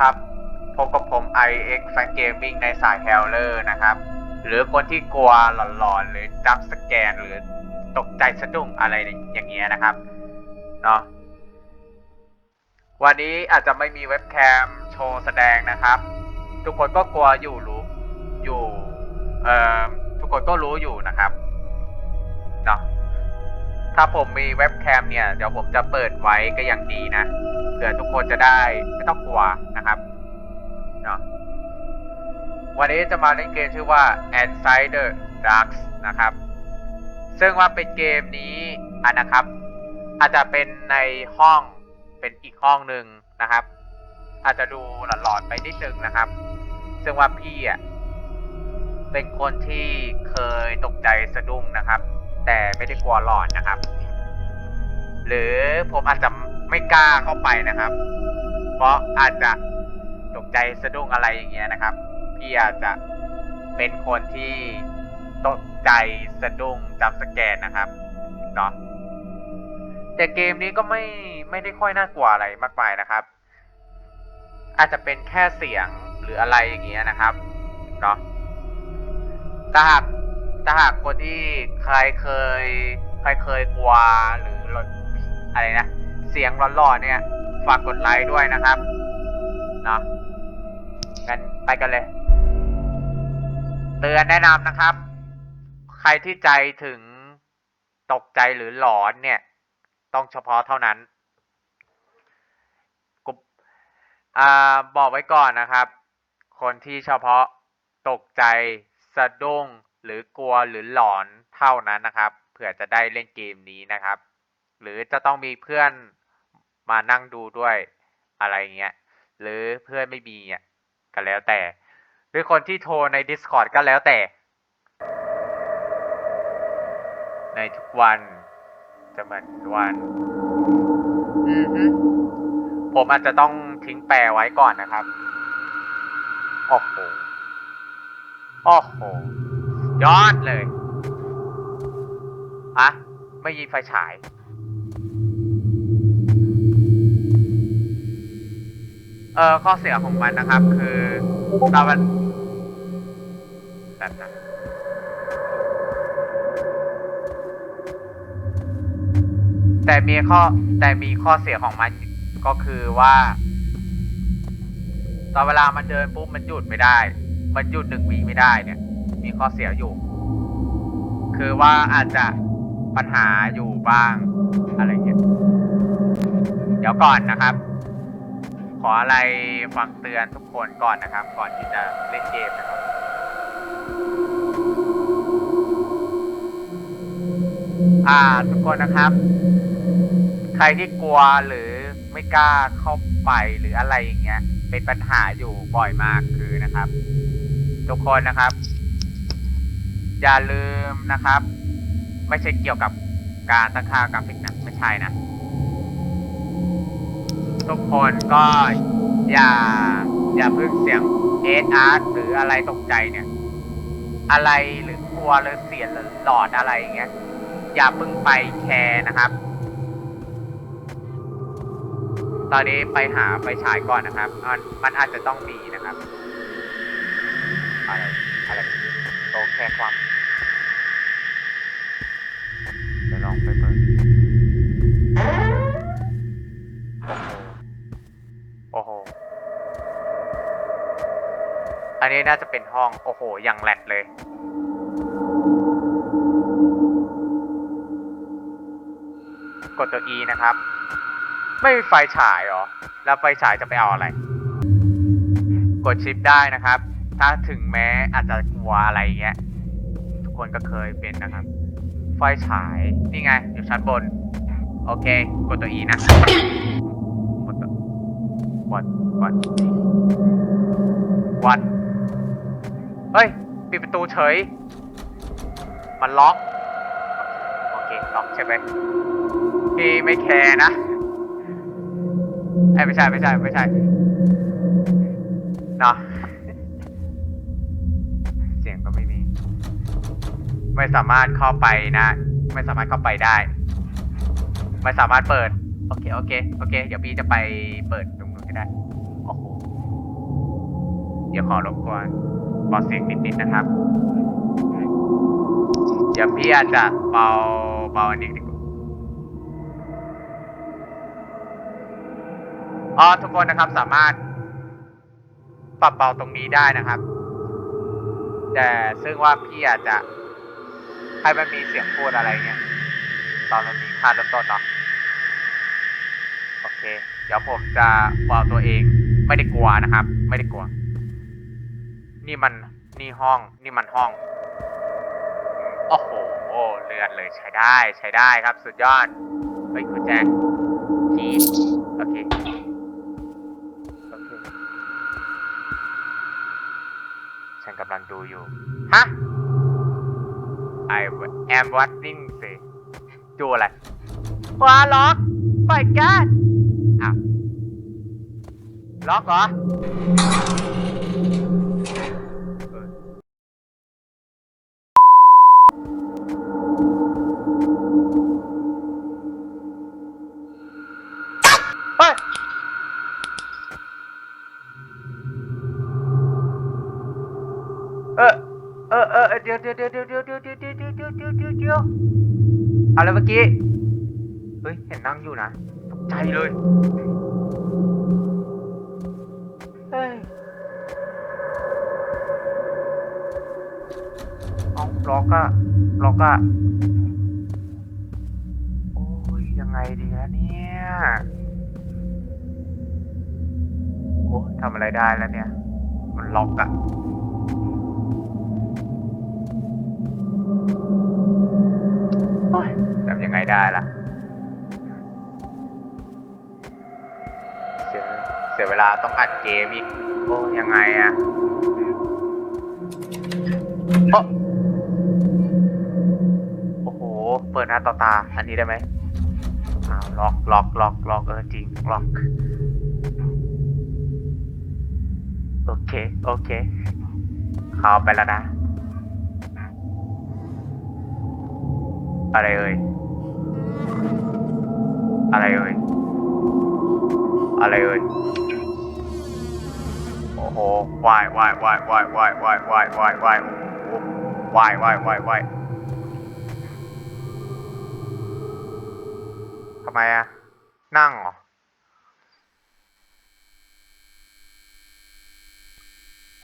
ครับ พบกับผม IX Fan Gaming ในสาย h e l l e r นะครับ หรือคนที่กลัวหลอนๆ หรือจับสแกนหรือตกใจสะดุ้งอะไรอย่างเงี้ยนะครับ เนาะวันนี้อาจจะไม่มีเว็บแคมโชว์แสดงนะครับ ทุกคนก็กลัวอยู่รู้อยู่เอ่อทุกคนก็รู้อยู่นะครับ เนาะ ถ้าผมมีเว็บแคมเนี่ย เดี๋ยวผมจะเปิดไว้ก็ยังดีนะ เผื่อทุกคนจะได้ไม่ต้องกลัวนะครับเนาะวันนี้จะมาเล่นเกมชื่อว่า Outsider Darks นะครับ ซึ่งว่าเป็นเกมนี้อะนะครับ อาจจะเป็นในห้องเป็นอีกห้องหนึ่งนะครับ อาจจะดูหลอนๆไปนิดนึงนะครับ ซึ่งว่าพี่อะเป็นคนที่เคยตกใจสะดุ้งนะครับ แต่ไม่ได้กลัวหลอนนะครับ หรือผมอาจจะไม่กล้าเข้าไปนะครับ เพราะอาจจะตกใจสะดุ้งอะไรอย่างเงี้ยนะครับ พี่อาจจะเป็นคนที่ตกใจสะดุ้งจำสแกนนะครับเนาะแต่เกมนี้ก็ไม่ไม่ได้ค่อยน่ากลัวอะไรมากมายนะครับ อาจจะเป็นแค่เสียงหรืออะไรอย่างเงี้ยนะครับเนาะถ้าหาก ถ้าหากคนที่ใครเคย ใครเคยกลัวหรืออะไรนะ เสียงหลอนๆเนี่ย ฝากกดไลค์ด้วยนะครับ เนาะงั้นไปกันเลย เตือนแนะนำนะครับ ใครที่ใจถึงตกใจหรือหลอนเนี่ย ต้องเฉพาะเท่านั้นกุอ่าบอกไว้ก่อนนะครับ คนที่เฉพาะตกใจสะดุ้ง หรือกลัวหรือหลอนเท่านั้นนะครับ เผื่อจะได้เล่นเกมนี้นะครับ หรือจะต้องมีเพื่อนมานั่งดูด้วยอะไรเงี้ย หรือเพื่อนไม่มีอะก็แล้วแต่ หรือคนที่โทรใน Discord ก็แล้วแต่ ในทุกวันจะเหมือนวันอือฮึผมอาจจะต้องทิ้งแปลไว้ก่อนนะครับ โอ้โห โอ้โห ยอดเลยอะไม่ยิงไฟฉาย เออข้อเสียของมันนะครับ คือเรามันแบบนั้นแต่มีข้อแต่มีข้อเสียของมันก็คือว่า ตอนเวลามันเดินปุ๊บมันหยุดไม่ได้ มันหยุดหนึ่งวิไม่ได้เนี่ย มีข้อเสียอยู่ คือว่าอาจจะปัญหาอยู่บ้างอะไรเงี้ยเดี๋ยวก่อนนะครับ ขออะไรฟังเตือนทุกคนก่อนนะครับ ก่อนที่จะเล่นเกมนะครับ อ่าทุกคนนะครับ ใครที่กลัวหรือไม่กล้าเข้าไปหรืออะไรอย่างเงี้ย เป็นปัญหาอยู่บ่อยมากคือนะครับ ทุกคนนะครับ อย่าลืมนะครับ ไม่ใช่เกี่ยวกับการตั้งค่ากราฟิกนะไม่ใช่นะ ทุกคนก็อย่าอย่าเพิ่งเสียงเอสอาร์หรืออะไรตกใจเนี่ย อะไรหรือกลัวหรือเสียงหรือหลอดอะไรอย่างเงี้ยอย่าเพิ่งไปแคร์นะครับ ตอนนี้ไปหาไฟฉายก่อนนะครับ มันมันอาจจะต้องมีนะครับ อะไรอะไรโตแค่ความ อันนี้น่าจะเป็นห้อง โอ้โห อย่างแหลกเลย กดตัว E นะครับ ไม่มีไฟฉายหรอ แล้วไฟฉายจะไปเอาอะไร กดชิปได้นะครับ ถ้าถึงแม้อาจจะกลัวอะไรเงี้ย ทุกคนก็เคยเป็นนะครับ ไฟฉาย นี่ไง อยู่ชั้นบน โอเค กดตัว E นะกดตัววัดวัดวัด เฮ้ย ปิดประตูเฉย มันล็อก โอเค ล็อกใช่ไหมพี่ไม่แคร์นะเอ้ไม่ใช่ไม่ใช่ไม่ใช่เนาะเสียงก็ไม่มี ไม่สามารถเข้าไปนะ ไม่สามารถเข้าไปได้ ไม่สามารถเปิด โอเค โอเค โอเค เดี๋ยวพี่จะไปเปิดตรงนู้นก็ได้ โอ้โห เดี๋ยวขอรบกวนเบาเสียงนิดๆนะครับ เดี๋ยวพี่อาจจะเบาเบาอันนี้ดีกว่าอ๋อทุกคนนะครับสามารถปรับเบาตรงนี้ได้นะครับ แต่ซึ่งว่าพี่อาจจะให้มันมีเสียงพูดอะไรเงี้ยตอนมันมีค่าเริ่มต้นเนาะโอเค เดี๋ยวผมจะเบาตัวเองไม่ได้กลัวนะครับ ไม่ได้กลัว นี่มันนี่ห้องนี่มันห้อง โอ้โหเลือดเลยใช้ได้ใช้ได้ครับสุดยอด เฮ้ยคุณแจคีโอเคโอเค ฉันกำลังดูอยู่ ฮะ I am watching สิดูอะไรว้าล็อกไปกันอ้าวล็อกเหรอ เออเออเออเดี๋ยวเดี๋ยวเดี๋ยวเดี๋ยวเดี๋ยวเดี๋ยวเดี๋ยวเดี๋ยวเดี๋ยวเดี๋ยวเดี๋ยวเดี๋ยวเดี๋ยวอะไรเมื่อกี้เฮ้ยเห็นนั่งอยู่นะตกใจเลยเฮ้ยเอาล็อกอะล็อกอะโอ้ยยังไงดีอะเนี่ยโอ้ทำอะไรได้แล้วเนี่ย มันล็อกอะ โอ้ยทำยังไงได้ล่ะ เสียเสียเวลาต้องอัดเกมอีก โอ้ยังไงอะโอ้โอ้โห เปิดหน้าต่อตา อันนี้ได้ไหมอ้าวล็อกล็อกล็อกล็อกเออจริงล็อก โอเค โอเค เข้าไปแล้วนะ อะไรเอ่ย อะไรเอ่ย อะไรเอ่ย โอ้โหวายวายวายวายวายวายวายวายวายโอ้โหวายวายวายวายทำไมอะนั่งเหรอ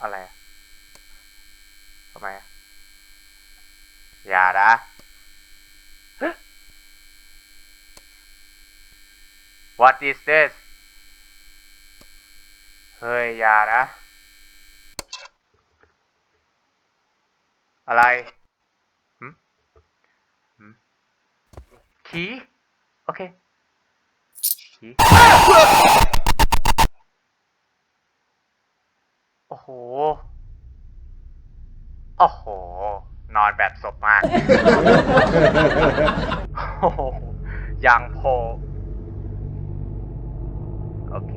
อะไรทำไมอะอย่านะ What is this เฮ้ย อย่านะ อะไรหืมหืมขีโอเคขีโอ้โห โอ้โห นอนแบบศพมาก โอ้โหยังโพ โอเค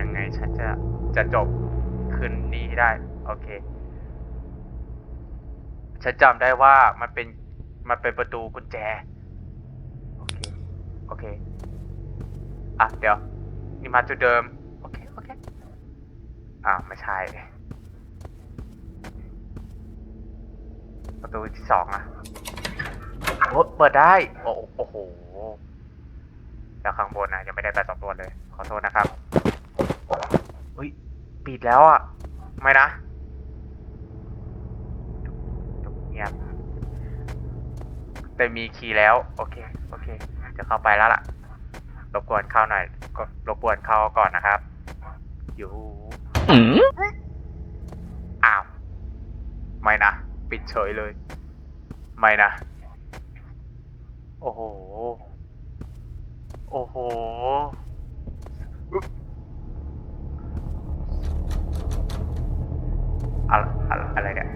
ยังไงฉันจะจะจบคืนนี้ให้ได้ โอเค ฉันจำได้ว่ามันเป็นมันเป็นประตูกุญแจ โอเค โอเค อะ เดี๋ยว นี่มาจุดเดิม โอเค โอเค อ่าไม่ใช่ ประตูที่สองอะโอ้เปิดได้ โอ้โห แล้วข้างบนนะยังไม่ได้ไปสำรวเลย ขอโทษนะครับเฮ้ยปิดแล้วอะ ไม่นะเงียบแต่มีคีย์แล้ว โอเค โอเค จะเข้าไปแล้วล่ะ รบกวนเข้าหน่อยก็รบกวนเข้าก่อนนะครับ อยู่อ้าว ไม่นะ ปิดเฉยเลย ไม่นะ โอ้โห โอ้โห อึ๊บอะไรอะไรอะไรเนี่ย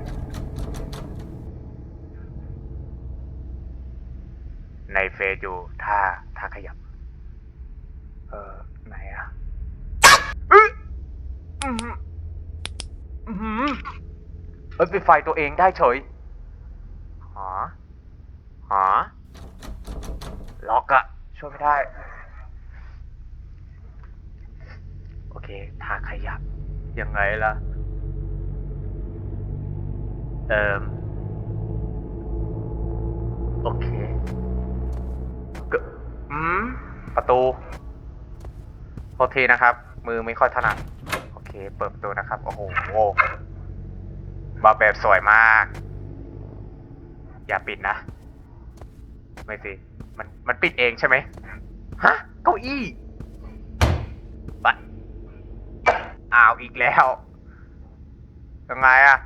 ในเฟซอยู่ถ้าถ้าขยับ เออไหนอะอึ๊ะอื้อหืออื้อหือเอ้ยปิดไฟตัวเองได้เฉยหาหาล็อกอะช่วยไม่ได้ โอเคถ้าขยับยังไงล่ะ เอ่อโอเคก็อืม ประตู โทษทีนะครับ มือไม่ค่อยถนัด โอเค เปิดประตูนะครับ โอ้โหบาแบบสวยมาก อย่าปิดนะ ไม่สิ มัน มันปิดเองใช่ไหม ฮะ เก้าอี้บะ อ้าวอีกแล้ว ยังไงอะ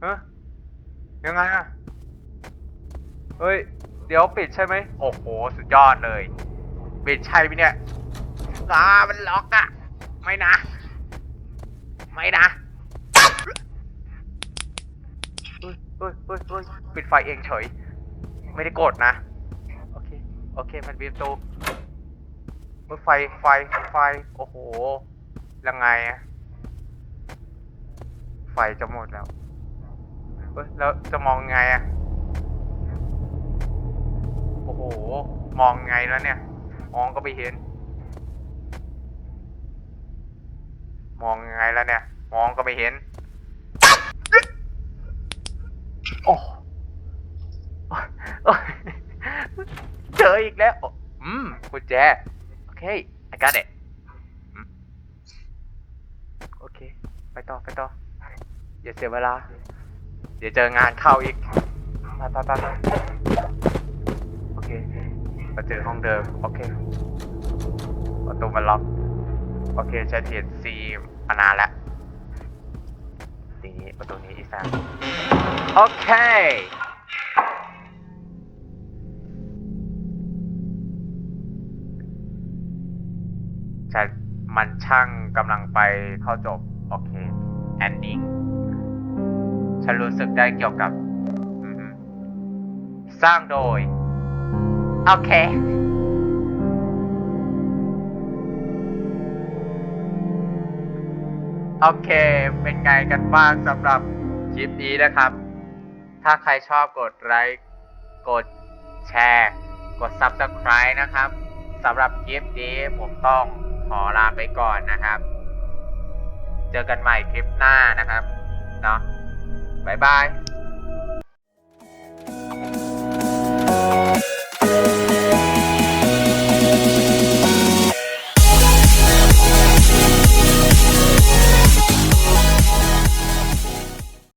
เฮะยังไงอะเฮ้ย เดี๋ยวปิดใช่ไหม โอ้โห สุดยอดเลย ปิดใช่ไหมเนี่ยอ่ามันล็อกอะไม่นะ ไม่นะเฮ้ยเฮ้ยเฮ้ยเฮ้ยปิดไฟเองเฉย ไม่ได้โกดนะ โอเค โอเค มันปิดประตู เฮ้ยไฟไฟไฟ โอ้โห ยังไงอะไฟจะหมดแล้วเฮ้ยแล้วจะมองไงอะโอ้โห มองไงแล้วเนี่ย มองก็ไม่เห็น มองไงแล้วเนี่ย มองก็ไม่เห็น โอ้เจออีกแล้ว อืมกุญแจ โอเค I got it อืมโอเคไปต่อไปต่ออย่าเสียเวลา เดี๋ยวเจองานเข้าอีกไปไปไปไปโอเคมาเจอห้องเดิม โอเค ประตูมันล็อก โอเคใช้เทียนซีมานานแล้วทีนี้ประตูนี้อีกแล้วโอเค มันช่างกำลังไปเข้าจบ โอเค ending ฉันรู้สึกได้เกี่ยวกับ สร้างโดย โอเคโอเค เป็นไงกันบ้างสำหรับคลิปนี้นะครับ ถ้าใครชอบกดไลค์ กดแชร์ กด Subscribe นะครับ สำหรับคลิปนี้ผมต้อง ขอลาไปก่อนนะครับ เจอกันใหม่คลิปหน้านะครับ เนาะบ๊ายบาย